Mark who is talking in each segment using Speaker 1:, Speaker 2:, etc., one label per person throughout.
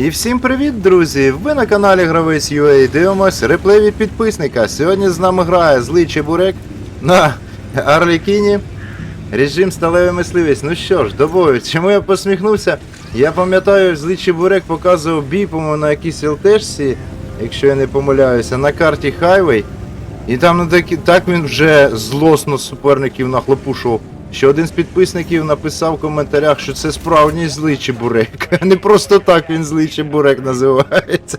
Speaker 1: І всім привіт, друзі! Ви на каналі Гравець UA дивимось реплей від підписника. Сьогодні з нами грає злий чебурек на Арлікіні. Режим сталевий мисливець. Ну що ж, до бою. Чому я посміхнувся? Я пам'ятаю, злий чебурек показував бій, по-моєму, на якійсь ЛТшці, якщо я не помиляюся, на карті Хайвей. І там ну, так, так він вже злосно суперників нахлопушував. Що один з підписників написав в коментарях, що це справжній злий чебурек. Не просто так він злий чебурек називається.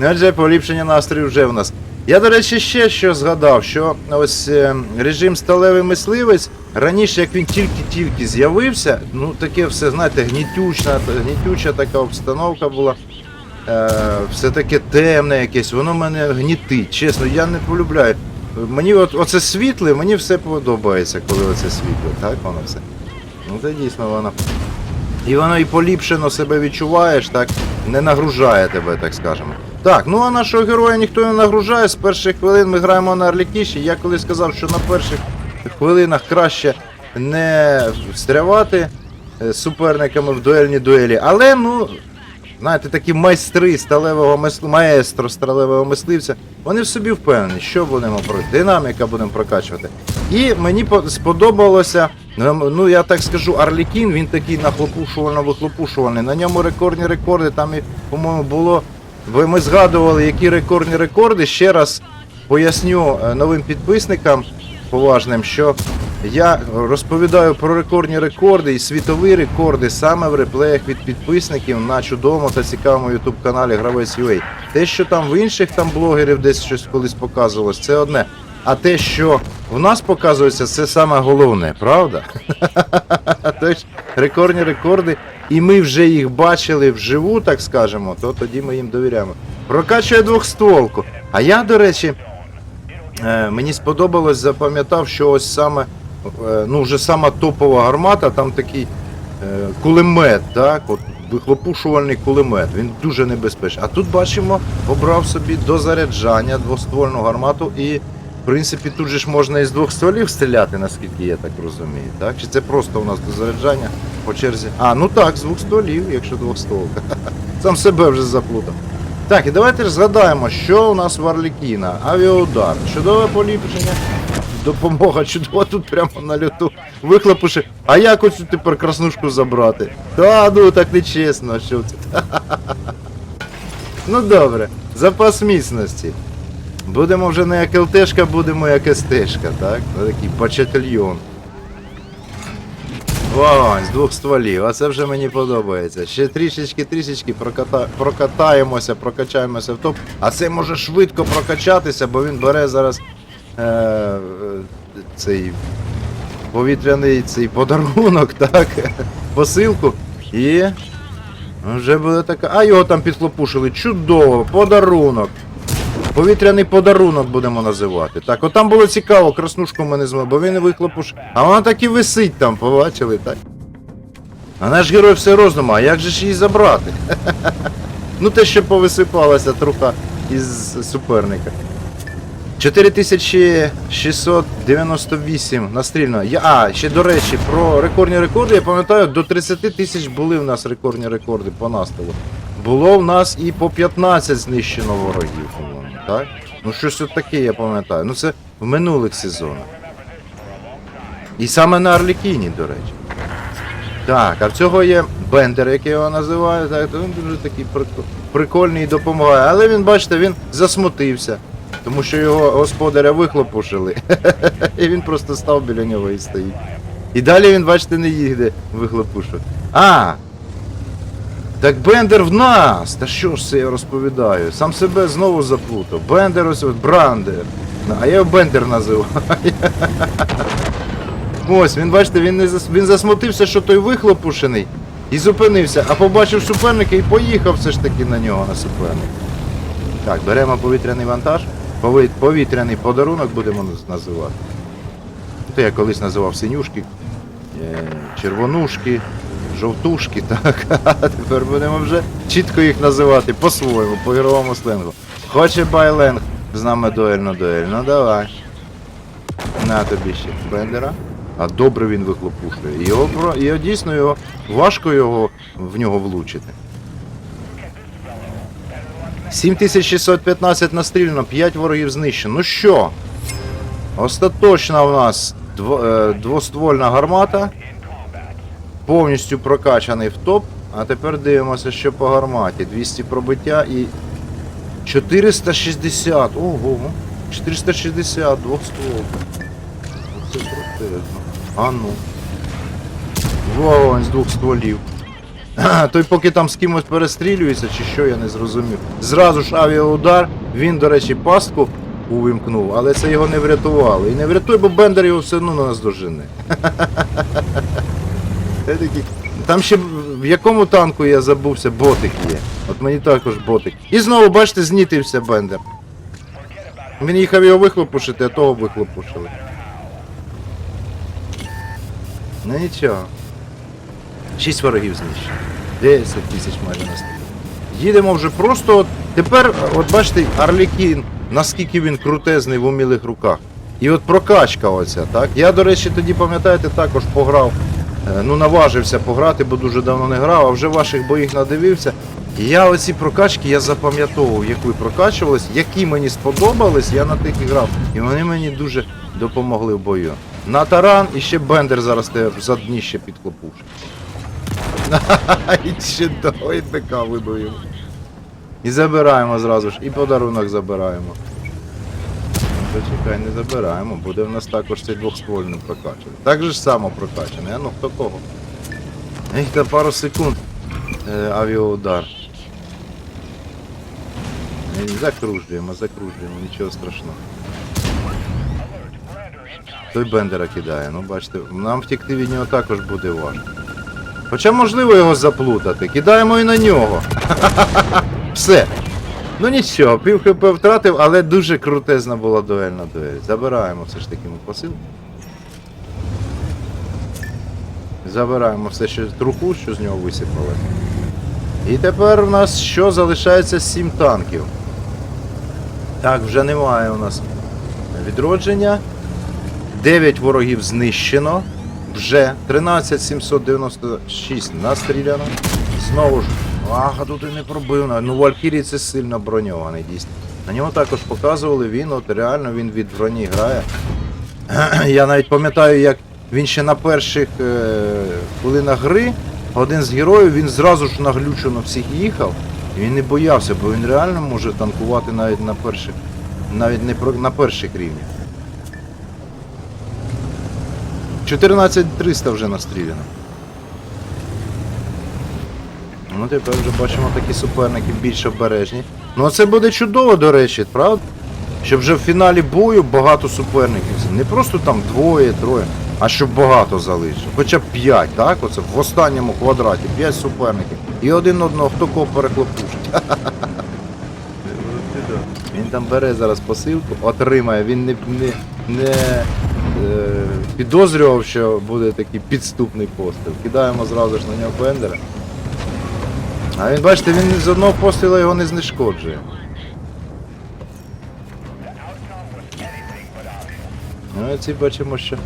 Speaker 1: Ну, Отже, поліпшення настрою вже в нас. Я, до речі, ще що згадав, що ось е, режим сталевий мисливець раніше, як він тільки-тільки з'явився, ну таке все, знаєте, гнітючна, гнітюча така обстановка була. Е, все таке темне якесь, воно мене гнітить. Чесно, я не полюбляю. Мені от, оце світле, мені все подобається, коли оце світле, так воно все. Ну це дійсно воно. І воно і поліпшено себе відчуваєш, так, не нагружає тебе, так скажемо. Так, ну а нашого героя ніхто не нагружає. З перших хвилин ми граємо на Арлікіші. Я колись сказав, що на перших хвилинах краще не встрявати е, суперниками в дуельні дуелі. Але, ну, знаєте, такі майстри сталевого мисл... маестро сталевого мисливця, вони в собі впевнені, що будемо про динаміка будемо прокачувати. І мені сподобалося, ну ну, я так скажу, Арлікін, він такий нахлопушувально-вихлопушувальний. На ньому рекордні рекорди, там, по-моєму, було. Ви ми згадували, які рекордні рекорди. Ще раз поясню е, новим підписникам поважним, що я розповідаю про рекордні рекорди і світові рекорди саме в реплеях від підписників на чудовому та цікавому ютуб каналі Гравець UA. Те, що там в інших там блогерів десь щось колись показувалось, це одне. А те, що в нас показується, це саме головне, правда? Тож рекордні рекорди, і ми вже їх бачили вживу, так скажемо, то тоді ми їм довіряємо. Прокачує двохстволку. А я, до речі, Е, мені сподобалось, запам'ятав, що ось саме, ну вже сама топова гармата, там такий е, кулемет, так, от вихлопушувальний кулемет, він дуже небезпечний. А тут бачимо, обрав собі до заряджання двоствольну гармату і, в принципі, тут же ж можна із двох стволів стріляти, наскільки я так розумію. Так? Чи це просто у нас до заряджання по черзі? А, ну так, з двох стволів, якщо двох двостволка. Сам себе вже заплутав. Так, і давайте ж згадаємо, що у нас в Орлікіна. Авіаудар. Чудове поліпшення. Допомога чудова тут прямо на льоту. Вихлопуши. А як оцю тепер краснушку забрати? Та ну так не чесно, що це. Ну добре, запас міцності. Будемо вже не як ЛТшка, будемо як СТшка, так? Такий почетальйон. Вау, з двох стволів, а це вже мені подобається. Ще трішечки, трішечки проката... прокатаємося, прокачаємося в топ. А це може швидко прокачатися, бо він бере зараз е... цей повітряний цей подарунок, так, посилку. І вже буде така. А його там підхлопушили. Чудово, подарунок. Повітряний подарунок будемо називати. Так, от там було цікаво, краснушку ми не змогли, бо він виклопуш. А вона так і висить там, побачили, так? А наш герой все розуму, а як же ж її забрати? ну те, що повисипалася труха із суперника. 4698 настрільно. Я, а, ще до речі, про рекордні рекорди, я пам'ятаю, до 30 тисяч були в нас рекордні рекорди по настилу. Було в нас і по 15 знищено ворогів, по-моєму, так? Ну щось от таке я пам'ятаю. Ну це в минулих сезонах. І саме на Арлікіні, до речі. Так, а в цього є Бендер, як я його називаю, так, він дуже такий прикольний і допомагає. Але він, бачите, він засмутився. Тому що його господаря вихлопушили. І він просто став біля нього і стоїть. І далі він, бачите, не їде вихлопушувати. А! Так Бендер в нас! Та що ж це я розповідаю? Сам себе знову заплутав. Бендер ось от Брандер. А я його Бендер називаю. Ось, він, бачите, він, не зас... він засмутився, що той вихлопушений. І зупинився, а побачив суперника і поїхав все ж таки на нього, на суперника. Так, беремо повітряний вантаж. Повітряний подарунок будемо називати. То я колись називав синюшки, е, червонушки, жовтушки, так. А тепер будемо вже чітко їх називати по-своєму, по ігровому сленгу. Хоче байленг з нами дуельно дуель. Ну давай. На тобі ще бендера. А добре він вихлопушує. Його, його дійсно його важко його в нього влучити. 7615 настріляно, 5 ворогів знищено. Ну що? Остаточна у нас е, двоствольна гармата. Повністю прокачаний в топ. А тепер дивимося, що по гарматі. 200 пробиття і 460. Ого. 460, двохствол. Це крутезно. А ну. Вогонь з двох стволів. Той поки там з кимось перестрілюється, чи що, я не зрозумів. Зразу ж авіаудар, він, до речі, пастку увімкнув, але це його не врятувало. І не врятує, бо Бендер його все одно на нас дожене. Там ще в- в якому танку я забувся, ботик є. От мені також ботик. І знову, бачите, знітився Бендер. Він їхав його вихлопушити, а того вихлопушили. Ну нічого. Шість ворогів знищено. 10 тисяч майже наступно. Їдемо вже просто. Тепер, от бачите, Арлікін, наскільки він крутезний в умілих руках. І от прокачка оця, так? Я, до речі, тоді, пам'ятаєте, також пограв. е, Ну, наважився пограти, бо дуже давно не грав, а вже ваших боїх надивився. І я оці прокачки я запам'ятовував, як ви прокачувались, які мені сподобались, я на тих і грав. І вони мені дуже допомогли в бою. На таран і ще бендер зараз за дніще підклопушить. І до і така вибив. І забираємо зразу ж, і подарунок забираємо. Ну, не забираємо, буде в нас також цей двохствольний прокачаний. Так же ж само прокачаний, а ну хто кого? Ех, та пару секунд. Е, авіаудар. Е, Закружуємо, закружуємо, нічого страшного. Той бендера кидає, ну бачите, нам втекти від нього також буде важко. Хоча можливо його заплутати. Кидаємо і на нього. Все. Ну нічого, пів хп втратив, але дуже крутезна була дуельна дуель. Забираємо все ж таки ми посил. Забираємо все що труху, що з нього висипали. І тепер у нас що залишається 7 танків. Так, вже немає у нас відродження. 9 ворогів знищено. Вже 13796 настріляно. Знову ж. Ах, а тут і не пробив. Ну, Валькірій це сильно броньований, дійсно. На нього також показували, він от реально він від броні грає. Я навіть пам'ятаю, як він ще на перших е, хвилинах гри, один з героїв, він зразу ж наглючено всіх їхав. І він не боявся, бо він реально може танкувати навіть на перших, навіть не на перших рівнях. 14300 вже настріляно. Ну, тепер вже бачимо такі суперники більш обережні. Ну це буде чудово, до речі, правда? Щоб вже в фіналі бою багато суперників. Не просто там двоє, троє, а щоб багато залишив. Хоча б п'ять, так? Оце в останньому квадраті, п'ять суперників. І один одного, хто кого перехлопушить. Він там бере зараз посилку, отримає, він не, не, не підозрював, що буде такий підступний постріл. Кидаємо зразу ж на нього бендера. А він, бачите, він з одного пострілу його не знешкоджує. Ну, і ці бачимо, що е,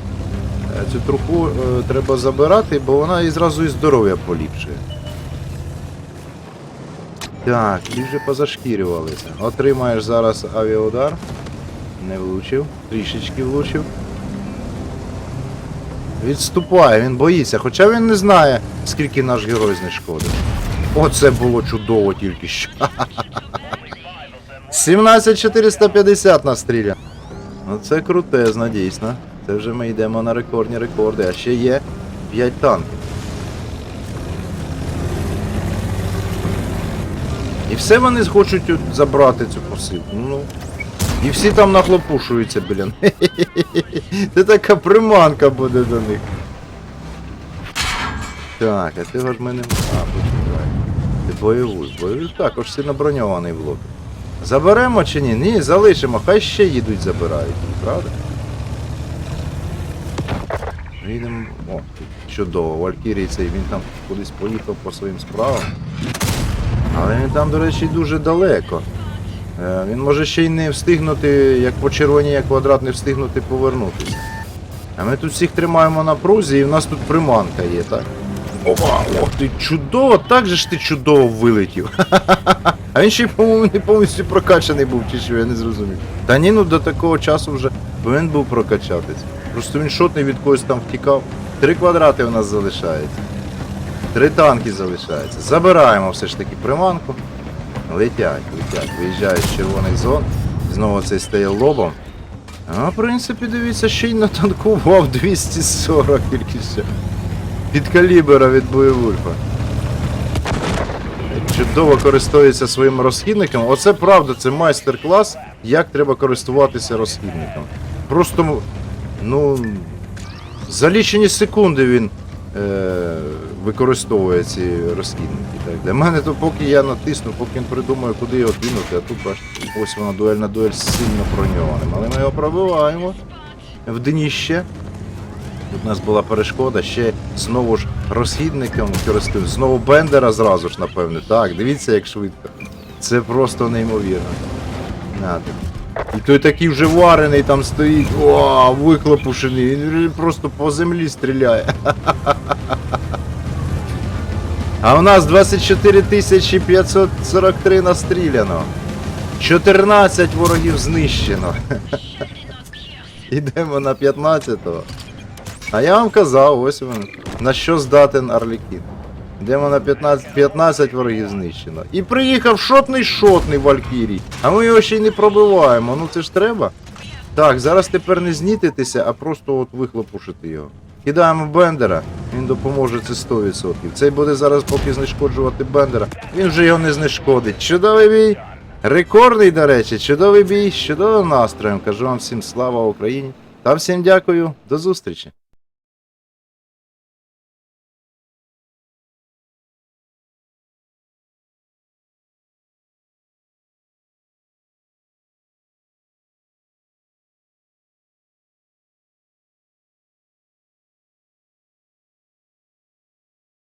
Speaker 1: цю труху е, треба забирати, бо вона і зразу і здоров'я поліпшує. Так, вже позашкірювалися. Отримаєш зараз авіаудар. Не влучив, трішечки влучив. Відступає, він боїться, хоча він не знає, скільки наш герой знешкодив. Оце було чудово тільки що. 17450 настріляно. Ну це крутезно, дійсно. Це вже ми йдемо на рекордні рекорди, а ще є 5 танків. І все вони хочуть забрати цю посилку. Ну. І всі там нахлопушуються, блін. Це така приманка буде до них. Так, а ти ж мене. А, почекай. Ти бойовий. Бойовий також сильно броньований блок. Заберемо чи ні? Ні, залишимо, хай ще їдуть забирають, правда? Їдемо. О, чудово, Валькірій цей, він там кудись поїхав по своїм справам. Але він там, до речі, дуже далеко. Е, Він може ще й не встигнути, як по червоній, як квадрат, не встигнути повернутися. А ми тут всіх тримаємо на прузі і в нас тут приманка є, так? Опа, ох ти чудово, так же ж ти чудово вилетів. А він ще по-моєму, не повністю прокачаний був, чи що, я не зрозумів. Та ні, ну до такого часу вже повинен був прокачатись. Просто він шотний від когось там втікав. Три квадрати у нас залишається. Три танки залишається. Забираємо все ж таки приманку. Летять, летять, виїжджають з червоних зон. Знову цей стає лобом. А в принципі, дивіться, ще й натанкував 240 тільки що. Під калібера від боєвульфа. Чудово користується своїм розхідником. Оце правда, це майстер-клас, як треба користуватися розхідником. Просто, ну, за лічені секунди він е, використовує ці розхідники. Так. Для мене то поки я натисну, поки він придумає, куди його кинути, а тут бачите, ось вона дуель на дуель сильно броньованим. Але ми його пробиваємо в дніще. Тут у нас була перешкода, ще знову ж розхідником користуємо. Знову бендера зразу ж, напевне. Так, дивіться, як швидко. Це просто неймовірно. Надо. І той такий вже варений там стоїть. О, виклопушений. Він просто по землі стріляє. А у нас 24 543 настріляно. 14 ворогів знищено. Йдемо на 15-го. А я вам казав, ось він. На що здатен Арлікін. Йдемо на 15, 15 ворогів знищено. І приїхав шотний шотний Валькірій. А ми його ще й не пробиваємо. Ну це ж треба. Так, зараз тепер не знітитися, а просто от вихлопушити його. Кидаємо Бендера, він допоможе це 100%. Цей буде зараз поки знешкоджувати Бендера. Він вже його не знешкодить. Чудовий бій! Рекордний, до речі, чудовий бій, чудовим настроєм. Кажу вам всім слава Україні. Та всім дякую, до зустрічі.